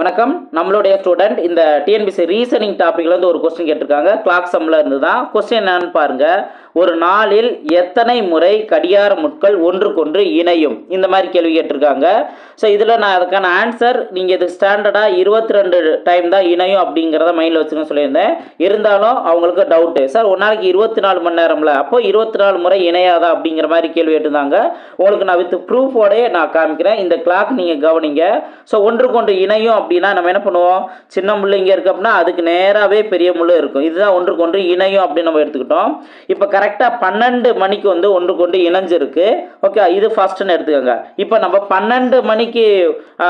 வணக்கம். நம்மளுடைய ஸ்டூடெண்ட் இந்த டிஎன்பிசி ரீசனிங் டாபிக்ல வந்து ஒரு கொஸ்டின் கேட்டிருக்காங்க. கிளாக் சம்ல இருந்து தான். கொஸ்டின் என்னன்னு பாருங்க. ஒரு நாளில் எத்தனை முறை கடிகார முட்கள் ஒன்றுக்கொன்று இணையும்? இந்த மாதிரி கேள்வி கேட்டிருக்காங்க. ஸோ இதில் நான் அதுக்கான ஆன்சர் நீங்கள் இது ஸ்டாண்டர்டாக இருபத்தி ரெண்டு டைம் தான் இணையும் அப்படிங்கிறத மைண்டில் வச்சுக்கணும் சொல்லியிருந்தேன். இருந்தாலும் அவங்களுக்கு டவுட்டு சார் ஒரு நாளைக்கு இருபத்தி நாலு மணி நேரம்ல அப்போ இருபத்தி நாலு முறை இணையாதா அப்படிங்கிற மாதிரி கேள்வி கேட்டிருந்தாங்க. உங்களுக்கு நான் வித் ப்ரூஃபோடே நான் காமிக்கிறேன். இந்த கிளாக் நீங்கள் கவனிங்க. ஸோ ஒன்றுக்கொன்று இணையும் அப்படின்னா நம்ம என்ன பண்ணுவோம்? சின்ன முள் இங்கே இருக்குது அப்படின்னா அதுக்கு நேராகவே பெரிய முள் இருக்கும். இதுதான் ஒன்றுக்கொன்று இணையும் அப்படின்னு நம்ம எடுத்துக்கிட்டோம். இப்போ கரெக்டாக பன்னெண்டு மணிக்கு வந்து ஒன்றுக்கொண்டு இணைஞ்சிருக்கு. ஓகே இது ஃபஸ்ட்டுன்னு எடுத்துக்கோங்க. இப்போ நம்ம பன்னெண்டு மணிக்கு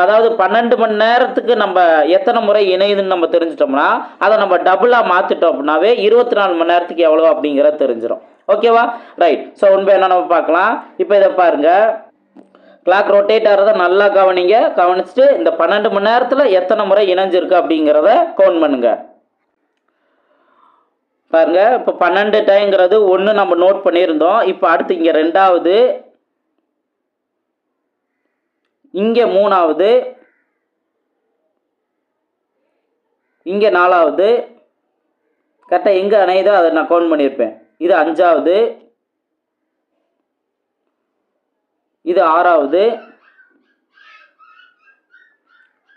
அதாவது பன்னெண்டு மணி நேரத்துக்கு நம்ம எத்தனை முறை இணையுதுன்னு நம்ம தெரிஞ்சிட்டோம்னா அதை நம்ம டபுளாக மாற்றிட்டோம் அப்படின்னாவே இருபத்தி நாலு மணி நேரத்துக்கு எவ்வளோ அப்படிங்கிறத தெரிஞ்சிடும் ஓகேவா ரைட் ஸோ உண்மை என்ன நம்ம பார்க்கலாம். இப்போ இதை பாருங்கள் கிளாக் ரொட்டேட் ஆகிறத நல்லா கவனிங்க. கவனிச்சுட்டு இந்த பன்னெண்டு மணி நேரத்தில் எத்தனை முறை இணைஞ்சிருக்கு அப்படிங்கிறத கவுண்ட் பண்ணுங்க. பாருங்க இப்போ பன்னெண்டு டைங்கிறது ஒன்று நம்ம நோட் பண்ணியிருந்தோம். இப்போ அடுத்து இங்கே ரெண்டாவது. இங்கே மூணாவது. இங்கே நாலாவது. கரெக்டாக எங்கே அணையுதோ அதை நான் கவுண்ட் பண்ணியிருப்பேன். இது அஞ்சாவது. இது ஆறாவது.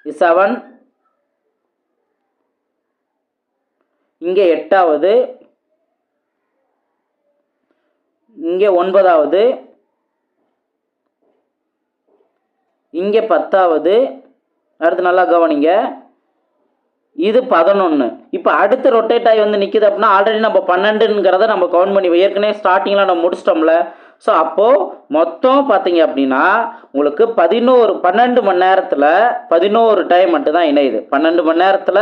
இது செவன் இங்கே எட்டாவது. இங்கே ஒன்பதாவது. இங்கே பத்தாவது. அடுத்து நல்லா கவனிங்க. இது பதினொன்று இப்போ அடுத்து ரொட்டேட் ஆகி வந்து நிற்கிது அப்படின்னா ஆல்ரெடி நம்ம பன்னெண்டுங்கிறத நம்ம கவுண்ட் பண்ணி ஏற்கனவே ஸ்டார்டிங்கில் நம்ம முடிச்சிட்டோம்ல. ஸோ அப்போது மொத்தம் பார்த்தீங்க அப்படின்னா உங்களுக்கு பதினோரு பன்னெண்டு மணி நேரத்தில் பதினோரு டைம் மட்டும் தான் இணையுது. பன்னெண்டு மணி நேரத்தில்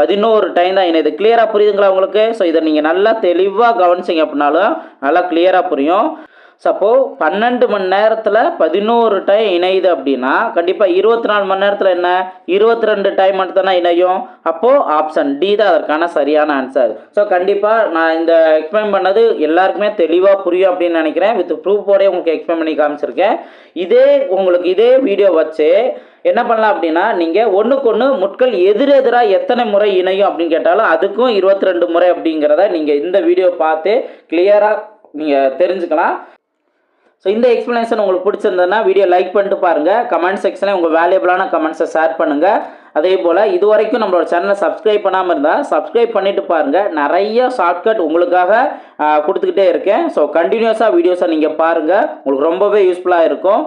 பதினோரு டைம் தான் இணையுது. கிளியராக புரியுதுங்களா உங்களுக்கு? ஸோ இதை நீங்கள் நல்லா தெளிவாக கவனிச்சிங்க அப்படின்னாலும் நல்லா கிளியராக புரியும். சப்போ பன்னெண்டு மணி நேரத்தில் பதினோரு டைம் இணையுது அப்படின்னா கண்டிப்பாக இருபத்தி நாலு மணி நேரத்தில் என்ன? இருபத்தி ரெண்டு டைம் மட்டும் தானே இணையும்? அப்போது ஆப்ஷன் டி தான் அதற்கான சரியான ஆன்சர் ஸோ கண்டிப்பாக நான் இந்த எக்ஸ்பிளைன் பண்ணது எல்லாருக்குமே தெளிவாக புரியும் அப்படின்னு நினைக்கிறேன். வித் ப்ரூஃபோடே உங்களுக்கு எக்ஸ்பிளைன் பண்ணி காமிச்சிருக்கேன். இதே உங்களுக்கு இதே வீடியோ வச்சு என்ன பண்ணலாம் அப்படின்னா நீங்கள் ஒன்றுக்கு ஒன்று முட்கள் எதிரெதிராக எத்தனை முறை இணையும் அப்படின்னு கேட்டாலும் அதுக்கும் இருபத்தி ரெண்டு முறை அப்படிங்கிறத நீங்கள் இந்த வீடியோ பார்த்து கிளியராக நீங்கள் தெரிஞ்சுக்கலாம். ஸோ இந்த எக்ஸ்ப்ளனேஷன் உங்களுக்கு பிடிச்சிருந்ததுன்னா வீடியோ லைக் பண்ணிட்டு பாருங்கள் கமெண்ட் செக்ஷனில் உங்கள் வேல்யூபிளான கமெண்ட்ஸை ஷேர் பண்ணுங்கள் அதே போல் இது வரைக்கும் நம்மளோட சேனலை சப்ஸ்கிரைப் பண்ணாமல் இருந்தால் சப்ஸ்கிரைப் பண்ணிவிட்டு பாருங்கள் நிறைய ஷார்ட்கட் உங்களுக்காக கொடுத்துக்கிட்டே இருக்கேன். ஸோ கண்டினியூஸாக வீடியோஸை நீங்கள் பாருங்கள் உங்களுக்கு ரொம்பவே யூஸ்ஃபுல்லாக இருக்கும்.